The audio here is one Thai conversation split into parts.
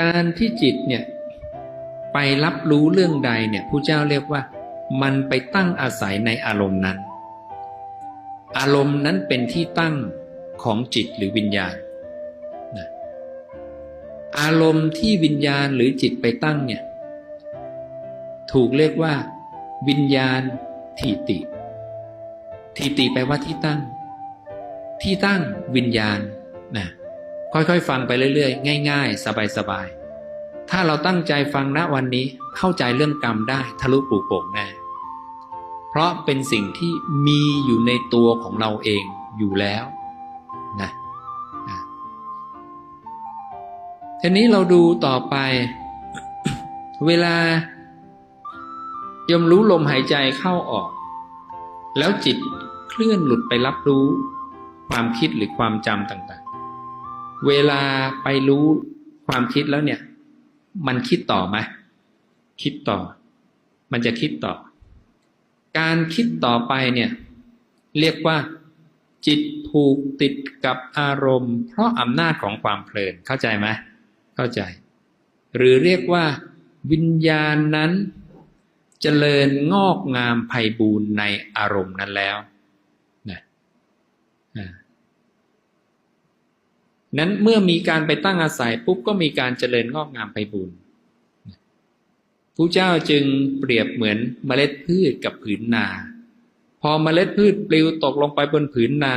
การที่จิตเนี่ยไปรับรู้เรื่องใดเนี่ยผู้เจ้าเรียกว่า มันไปตั้งอาศัยในอารมณ์นั้น อารมณ์นั้นเป็นที่ตั้งของจิตหรือวิญญาณนะอารมณ์ที่วิญญาณหรือจิตไปตั้งเนี่ยถูกเรียกว่า วิญญาณทิติ ทิติแปลว่าที่ตั้ง ที่ตั้งวิญญาณนะ ค่อยๆ ฟังไปเรื่อยๆ ง่าย ๆ สบายๆ ถ้าเราตั้งใจฟังณวันนี้เข้าใจเรื่องกรรมได้ทะลุปูโป่งแน่เพราะเป็นสิ่งที่มีอยู่ในตัวของเราเองอยู่แล้วนะนะทีนี้เราดูต่อไป เวลายมรู้ลมหายใจเข้าออก แล้วจิตเคลื่อนหลุดไปรับรู้ ความคิดหรือความจำต่างๆ เวลาไปรู้ความคิดแล้วเนี่ย มันคิดต่อไหมคิดต่อ มันจะคิดต่อ การคิดต่อไปเนี่ย เรียกว่า จิตผูกติดกับอารมณ์ เพราะอำนาจของความเพลินเข้าใจไหมเข้าใจ หรือเรียกว่าวิญญาณนั้นเจริญงอกงามไพบูรณ์ในอารมณ์นั้นแล้วนะ นั้นเมื่อมีการไปตั้งอาศัยปุ๊บก็มีการเจริญงอกงามไพบูรณ์ผู้เจ้าจึงเปรียบเหมือนเมล็ดพืชกับผืนนา พอเมล็ดพืชปลิวตกลงไปบนผืนนา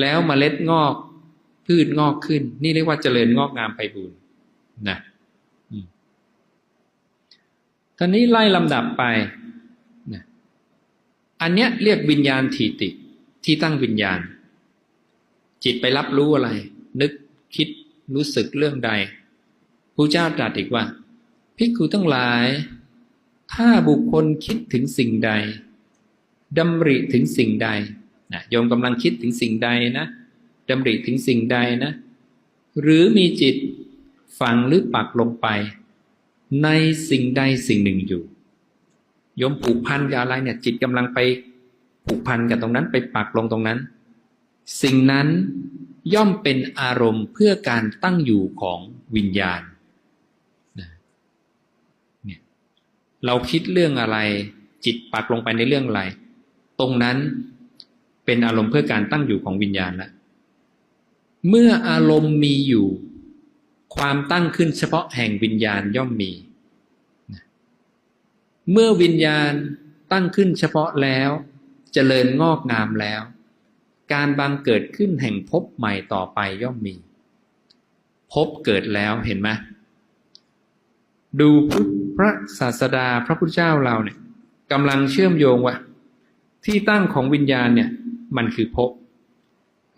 แล้วเมล็ดงอกพืชงอกขึ้น นี่เรียกว่าเจริญงอกงามไพบูรณ์นะท่านี้ไล่ลำดับไปนะอันเนี้ยเรียกวิญญาณถีติ ที่ตั้งวิญญาณ จิตไปรับรู้อะไร นึกคิดรู้สึกเรื่องใดพระเจ้าตรัสอีกว่าภิกขุทั้งหลาย ถ้าบุคคลคิดถึงสิ่งใดดำริถึงสิ่งใดนะโยมกำลังคิดถึงสิ่งใดนะดำริถึงสิ่งใดนะ หรือมีจิตฝังหรือปักลงไป ในสิ่งใดสิ่งหนึ่งอยู่โยมผูกพันกับอะไรเนี่ย จิตกำลังไปผูกพันกับตรงนั้นไปปักลงตรงนั้น สิ่งนั้น ย่อมเป็นอารมณ์เพื่อการตั้งอยู่ของวิญญาณเนี่ยเราคิดเรื่องอะไร จิตปักลงไปในเรื่องอะไร ตรงนั้นเป็นอารมณ์เพื่อการตั้งอยู่ของวิญญาณแล้วเมื่ออารมณ์มีอยู่ ความตั้งขึ้นเฉพาะแห่งวิญญาณย่อมมี เมื่อวิญญาณตั้งขึ้นเฉพาะแล้วจเจริญงอกงามแล้ว การบังเกิดขึ้นแห่งภพใหม่ต่อไปย่อมมีภพเกิดแล้วเห็นไหมดูพระศาสดาพระพุทธเจ้าเราเนี่ยกำลังเชื่อมโยงว่าที่ตั้งของวิญญาณเนี่ยมันคือภพ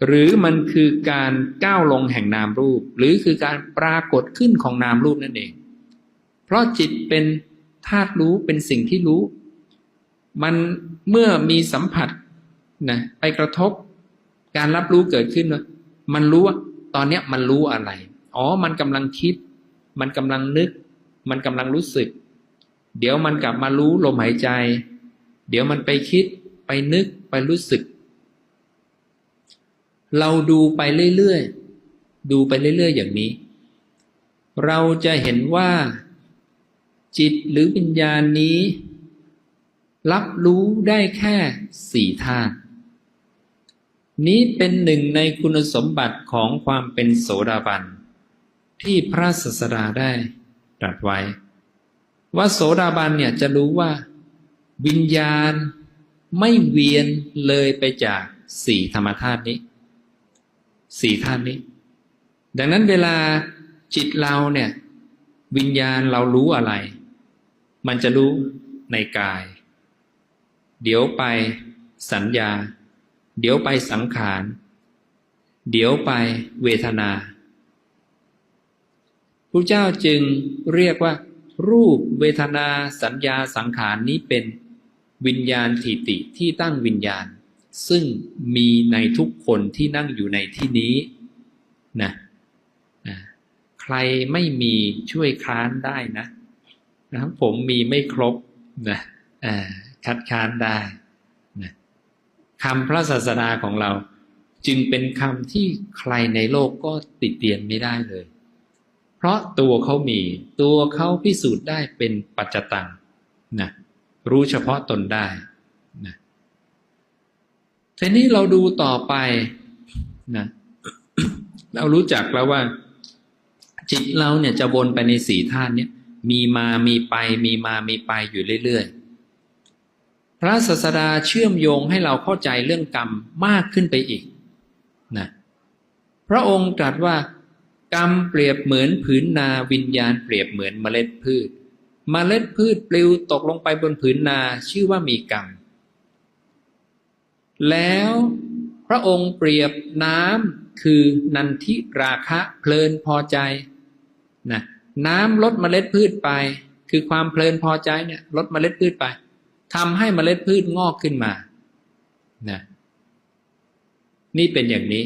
หรือมันคือการก้าวลงแห่งนามรูป หรือคือการปรากฏขึ้นของนามรูปนั่นเอง เพราะจิตเป็นธาตุรู้เป็นสิ่งที่รู้ มันเมื่อมีสัมผัสนะไปกระทบ การรับรู้เกิดขึ้นมันรู้ว่าตอนเนี้ยมันรู้อะไร อ๋อ มันกำลังคิด มันกำลังนึก มันกำลังรู้สึก เดี๋ยวมันกลับมารู้ลมหายใจ เดี๋ยวมันไปคิด ไปนึก ไปรู้สึก เราดูไปเรื่อยๆ ดูไปเรื่อยๆ อย่างนี้ เราจะเห็นว่า จิตหรือวิญญาณนี้ รับรู้ได้แค่สี่ธาตุ นี้เป็นหนึ่งในคุณสมบัติของความเป็นโสดาบัน ที่พระศาสดาได้ตรัสไว้ ว่าโสดาบันเนี่ยจะรู้ว่า วิญญาณไม่เวียนเลยไปจากสี่ธรรมธาตุนี้สี่ธาตุนี้ ดังนั้นเวลาจิตเราเนี่ย วิญญาณเรารู้อะไร มันจะรู้ในกาย เดี๋ยวไปสัญญา เดี๋ยวไปสังขาร เดี๋ยวไปเวทนาพระเจ้าจึงเรียกว่า รูปเวทนาสัญญาสังขารนี้เป็นวิญญาณทิติที่ตั้งวิญญาณ ซึ่งมีในทุกคนที่นั่งอยู่ในที่นี้นะใครไม่มีช่วยค้านได้นะนะผมมีไม่ครบนะคัดค้านได้ คำพระศาสดาของเรา จึงเป็นคำที่ใครในโลกก็ติดเตียนไม่ได้เลย เพราะตัวเขามี ตัวเขาพิสูจน์ได้เป็นปัจจตังนะรู้เฉพาะตนได้นะทีนี้เราดูต่อไปนะเรารู้จักแล้วว่า จิตเราเนี่ยจะวนไปในสี่ธาตุเนี่ยมีมามีไปมีมามีไปอยู่เรื่อยๆ พระศาสดาเชื่อมโยงให้เราเข้าใจเรื่องกรรมมากขึ้นไปอีกนะพระองค์ตรัสว่ากรรมเปรียบเหมือนผืนนาวิญญาณเปรียบเหมือนเมล็ดพืช เมล็ดพืชปลิวตกลงไปบนผืนนาชื่อว่ามีกรรม แล้วพระองค์เปรียบน้ำคือนันทิราคะเพลินพอใจนะน้ำลดเมล็ดพืชไป คือความเพลินพอใจเนี่ยลดเมล็ดพืชไป ทำให้เมล็ดพืชงอกขึ้นมานะนี่เป็นอย่างนี้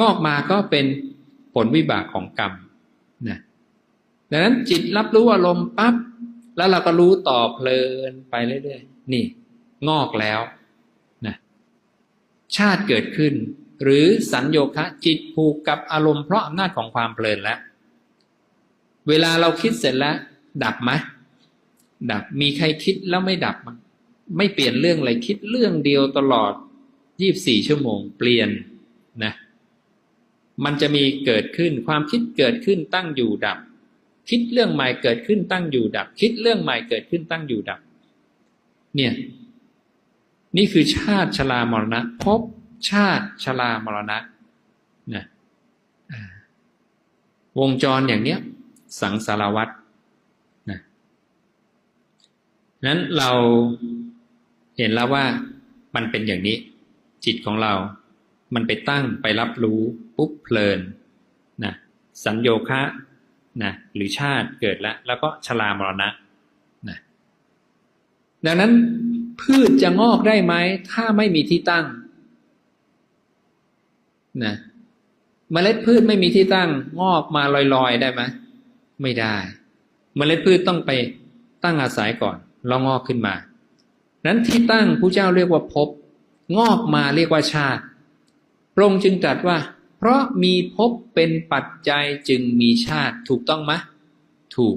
งอกมาก็เป็นผลวิบากของกรรมนะดังนั้นจิตรับรู้อารมณ์ปั๊บแล้วเราก็รู้ต่อเพลินไปเรื่อยๆนี่ งอกแล้วนะชาติเกิดขึ้น หรือสัญโยคะจิตผูกกับอารมณ์เพราะอำนาจของความเพลินแล้ว เวลาเราคิดเสร็จแล้ว ดับไหม ดับมีใครคิดแล้วไม่ดับมั้งไม่เปลี่ยนเรื่องอะไรคิดเรื่องเดียวตลอดยี่บสี่ชั่วโมง เปลี่ยนนะ มันจะมีเกิดขึ้นความคิดเกิดขึ้นตั้งอยู่ดับ คิดเรื่องใหม่เกิดขึ้นตั้งอยู่ดับ คิดเรื่องใหม่เกิดขึ้นตั้งอยู่ดับ เนี่ย นี่คือชาติชรามรณะพบชาติชรามรณะนะวงจรอย่างเนี้ย สังสารวัตร นั้นเราเห็นแล้วว่ามันเป็นอย่างนี้ จิตของเรา มันไปตั้งไปรับรู้ปุ๊บเพลินนะสัญโยคะนะหรือชาติเกิดแล้ว แล้วก็ชรามรณะนะดังนั้นพืชจะงอกได้ไหม ถ้าไม่มีที่ตั้งนะเมล็ดพืชไม่มีที่ตั้ง งอกมาลอยๆได้ไหมไม่ได้ เมล็ดพืชต้องไปตั้งอาศัยก่อน แล้วงอกขึ้นมา นั้นที่ตั้งผู้เจ้าเรียกว่าภพงอกมาเรียกว่าชาติพระองค์จึงตรัสว่า เพราะมีภพเป็นปัจจัยจึงมีชาติถูกต้องไหมถูก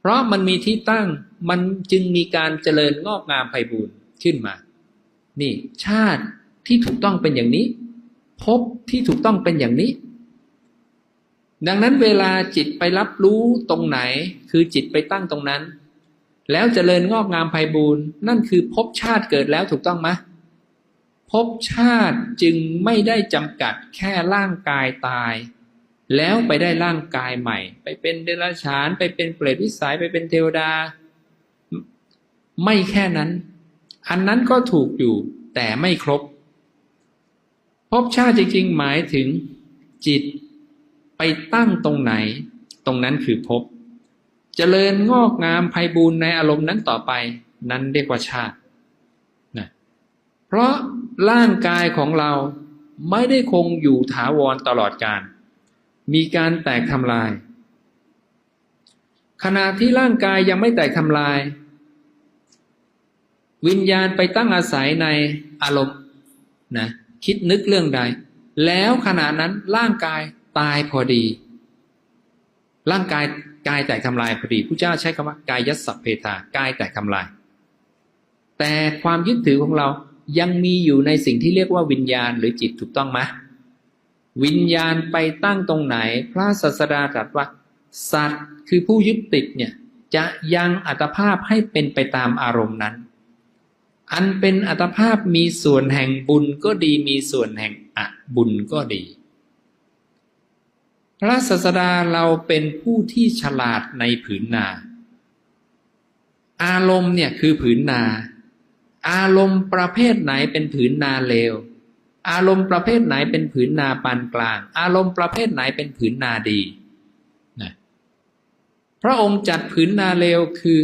เพราะมันมีที่ตั้งมันจึงมีการเจริญงอกงามไพบูรณ์ขึ้นมา นี่ชาติที่ถูกต้องเป็นอย่างนี้ภพที่ถูกต้องเป็นอย่างนี้ ดังนั้นเวลาจิตไปรับรู้ตรงไหน คือจิตไปตั้งตรงนั้น แล้วเจริญงอกงามไพบูรณ์นั่นคือภพชาติเกิดแล้วถูกต้องไหมภพชาติจึงไม่ได้จำกัดแค่ร่างกายตาย แล้วไปได้ร่างกายใหม่ ไปเป็นเดรัจฉาน ไปเป็นเปรตวิสัยไปเป็นเทวดา ไม่แค่นั้น อันนั้นก็ถูกอยู่แต่ไม่ครบภพชาติจริง ๆ หมายถึงจิตไปตั้งตรงไหน ตรงนั้นคือภพ เจริญงอกงามไพบูรณ์ในอารมณ์นั้นต่อไป นั้นเรียกว่าชาตินะเพราะร่างกายของเราไม่ได้คงอยู่ถาวรตลอดกาลมีการแตกทำลาย ขณะที่ร่างกายยังไม่แตกทำลาย วิญญาณไปตั้งอาศัยในอารมณ์นะคิดนึกเรื่องใด แล้วขณะนั้นร่างกายตายพอดี ร่างกาย กายแตกทำลายพอดีผู้เจ้าใช้คำว่ากายยัสสเพทากายแตกทำลาย แต่ความยึดถือของเรายังมีอยู่ในสิ่งที่เรียกว่าวิญญาณหรือจิตถูกต้องไหมวิญญาณไปตั้งตรงไหน พระศาสดาตรัสว่า สัตว์คือผู้ยึดติดเนี่ยจะยังอัตภาพให้เป็นไปตามอารมณ์นั้น อันเป็นอัตภาพมีส่วนแห่งบุญก็ดีมีส่วนแห่งอบุญก็ดี พระศาสดาเราเป็นผู้ที่ฉลาดในผืนนา อารมณ์เนี่ยคือผืนนา อารมณ์ประเภทไหนเป็นผืนนาเลว อารมณ์ประเภทไหนเป็นผืนนาปานกลาง อารมณ์ประเภทไหนเป็นผืนนาดีนะพระองค์จัดผืนนาเลวคือ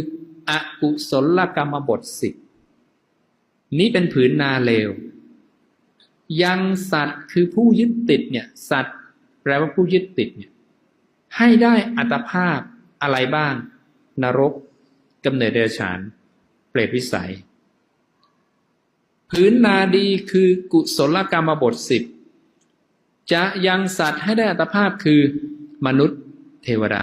อกุศลกรรมบทสิบนี้เป็นผืนนาเลว ยังสัตว์คือผู้ยึดติดเนี่ยสัตว์ แปลว่าผู้ยึดติดเนี่ยให้ได้อัตภาพอะไรบ้าง นรกกำเนิดเดรัจฉาน เปรตวิสัย พื้นนาดีคือกุศลกรรมบทสิบจะยังสัตว์ให้ได้อัตภาพคือมนุษย์เทวดา